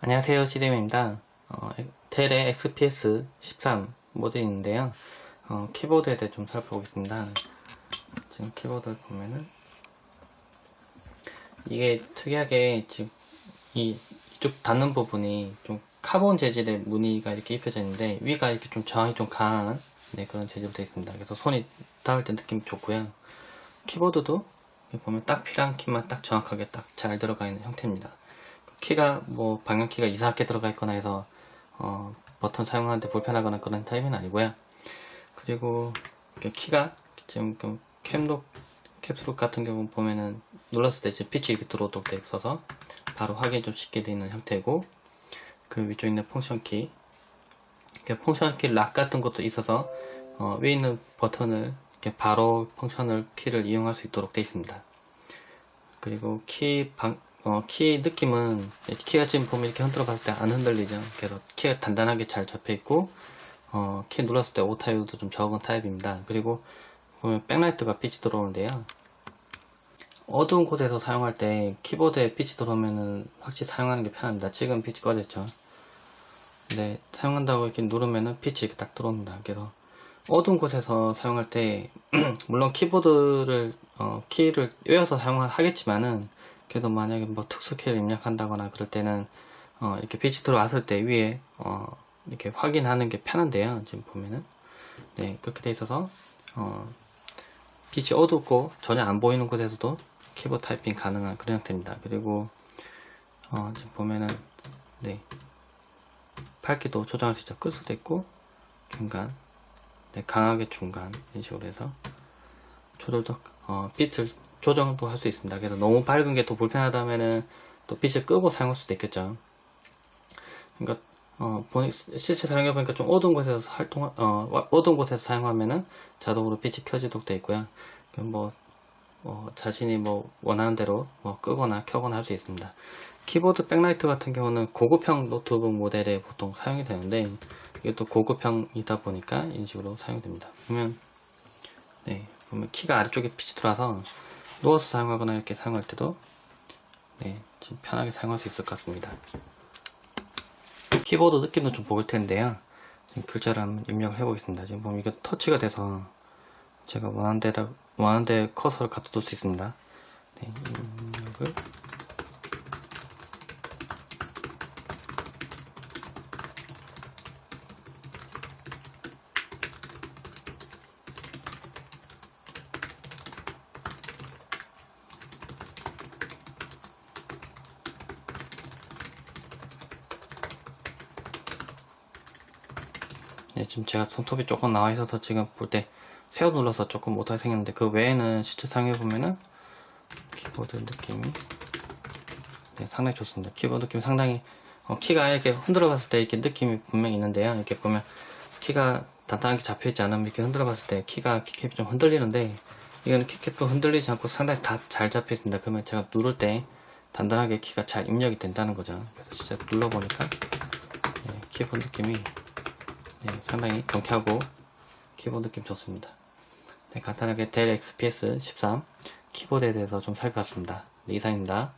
안녕하세요 시데미입니다. 어, 텔의 XPS 13 모델인데요. 어, 키보드에 대해 좀 살펴보겠습니다. 지금 키보드를 보면은 이게 특이하게 지금 이 이쪽 닿는 부분이 좀 카본 재질의 무늬가 이렇게 입혀져 있는데 위가 이렇게 좀 저항이 좀 강한 네, 그런 재질로 되어 있습니다. 그래서 손이 닿을 때 느낌이 좋고요. 키보드도 보면 딱 필요한 키만 딱 정확하게 딱 잘 들어가 있는 형태입니다 키가 뭐 방향 키가 이상하게 들어가 있거나 해서 어, 버튼 사용하는데 불편하거나 그런 타입은 아니고요. 그리고 키가 지금 좀 캡록 캡슐 같은 경우 보면은 눌렀을 때 지금 빛이 이렇게 들어오도록 돼 있어서 바로 확인 좀 쉽게 되어 있는 형태고 그 위쪽에 있는 펑션 키 펑션 키 락 같은 것도 있어서 어, 위에 있는 버튼을 이렇게 바로 펑션을 키를 이용할 수 있도록 되어 있습니다. 그리고 키 방, 어, 키 느낌은 키가 지금 보면 이렇게 흔들어 봤을 때 안 흔들리죠. 그래서 키가 단단하게 잘 잡혀 있고 어, 키 눌렀을 때 오타율도 좀 적은 타입입니다. 그리고 보면 백라이트가 빛이 들어오는데요. 어두운 곳에서 사용할 때 키보드에 빛이 들어오면은 확실히 사용하는 게 편합니다. 지금 빛이 꺼졌죠. 근데 사용한다고 이렇게 누르면은 빛이 이렇게 딱 들어옵니다. 그래서 어두운 곳에서 사용할 때 물론 키보드를 어, 키를 외워서 사용하겠지만은 그래도 만약에 뭐 특수키를 입력한다거나 그럴 때는 어, 이렇게 빛이 들어왔을 때 위에 어, 이렇게 확인하는 게 편한데요. 지금 보면은 네 그렇게 돼 있어서 어, 빛이 어둡고 전혀 안 보이는 곳에서도 키보드 타이핑 가능한 그런 형태입니다. 그리고 어, 지금 보면은 네 밝기도 조정할 수 있죠. 끌 수도 있고 중간 네, 강하게 중간 이런 식으로 해서 조절도 어, 빛을 조정도 할 수 있습니다. 그래서 너무 밝은 게 더 불편하다면은 또 빛을 끄고 사용할 수도 있겠죠. 그러니까 어, 보니, 실제 사용해 보니까 좀 어두운 곳에서 활동 어, 와- 어두운 곳에서 사용하면은 자동으로 빛이 켜지도록 되어 있고요. 뭐 어, 자신이 뭐 원하는 대로 뭐 끄거나 켜거나 할 수 있습니다. 키보드 백라이트 같은 경우는 고급형 노트북 모델에 보통 사용이 되는데 이게 또 고급형이다 보니까 이런 식으로 사용됩니다. 보면 네 보면 키가 아래쪽에 빛이 들어와서 누워서 사용하거나 이렇게 사용할 때도 네, 좀 편하게 사용할 수 있을 것 같습니다. 키보드 느낌도 좀 보일 텐데요. 글자를 한번 입력을 해보겠습니다. 지금 보면 이게 터치가 돼서 제가 원하는 데다 원하는 데 커서를 갖다 둘 수 있습니다. 네, 입력을 네, 지금 제가 손톱이 조금 나와 있어서 지금 볼 때 세워 눌러서 조금 못하게 생겼는데 그 외에는 사용해 보면은 키보드 느낌이 네, 상당히 좋습니다. 키보드 느낌 상당히 어, 키가 이렇게 흔들어 봤을 때 이렇게 느낌이 분명히 있는데요. 이렇게 보면 키가 단단하게 잡혀 있지 않으면 이렇게 흔들어 봤을 때 키가 키캡이 좀 흔들리는데 이거는 키캡도 흔들리지 않고 상당히 다 잘 잡혀 있습니다. 그러면 제가 누를 때 단단하게 키가 잘 입력이 된다는 거죠. 그래서 진짜 눌러 보니까 네, 키보드 느낌이 네, 상당히 경쾌하고 키보드 느낌 좋습니다. 네, 간단하게 델 XPS 13 키보드에 대해서 좀 살펴봤습니다. 네, 이상입니다.